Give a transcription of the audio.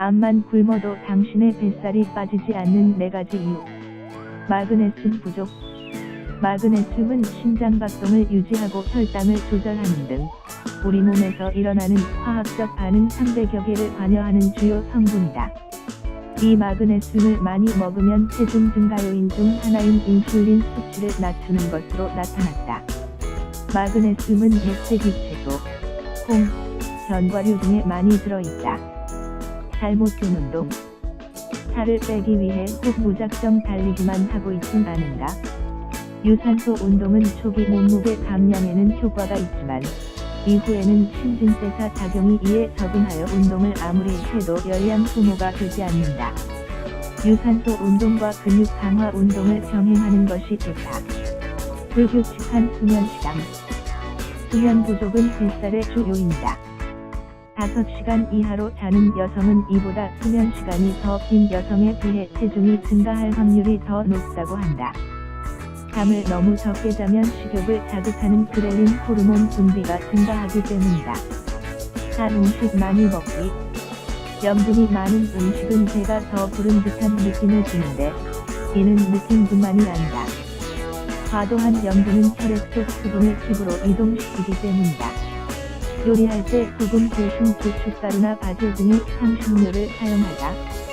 암만 굶어도 당신의 뱃살이 빠지지 않는 네 가지 이유. 마그네슘 부족. 마그네슘은 심장 박동을 유지하고 혈당을 조절하는 등 우리 몸에서 일어나는 화학적 반응 300여 개를 관여하는 주요 성분이다. 이 마그네슘을 많이 먹으면 체중 증가 요인 중 하나인 인슐린 수치를 낮추는 것으로 나타났다. 마그네슘은 백색이 채소, 콩, 견과류 등에 많이 들어있다. 잘못된 운동. 살을 빼기 위해 꼭 무작정 달리기만 하고 있진 않은가? 유산소 운동은 초기 몸무게 감량에는 효과가 있지만 이후에는 신진대사 작용이 이에 적응하여 운동을 아무리 해도 열량 소모가 되지 않는다. 유산소 운동과 근육 강화 운동을 병행하는 것이 좋다. 불규칙한 수면 시간. 수면 부족은 뱃살의 주 요인이다. 5시간 이하로 자는 여성은 이보다 수면 시간이 더 긴 여성에 비해 체중이 증가할 확률이 더 높다고 한다. 잠을 너무 적게 자면 식욕을 자극하는 그렐린 호르몬 분비가 증가하기 때문이다. 단 음식 많이 먹기. 염분이 많은 음식은 배가 더 부른 듯한 느낌을 주는데 이는 느낌뿐만이 아니라 과도한 염분은 혈액 속 수분을 피부로 이동시키기 때문이다. 요리할 때 소금 대신 고춧가루나 바질 등의 향신료를 사용하자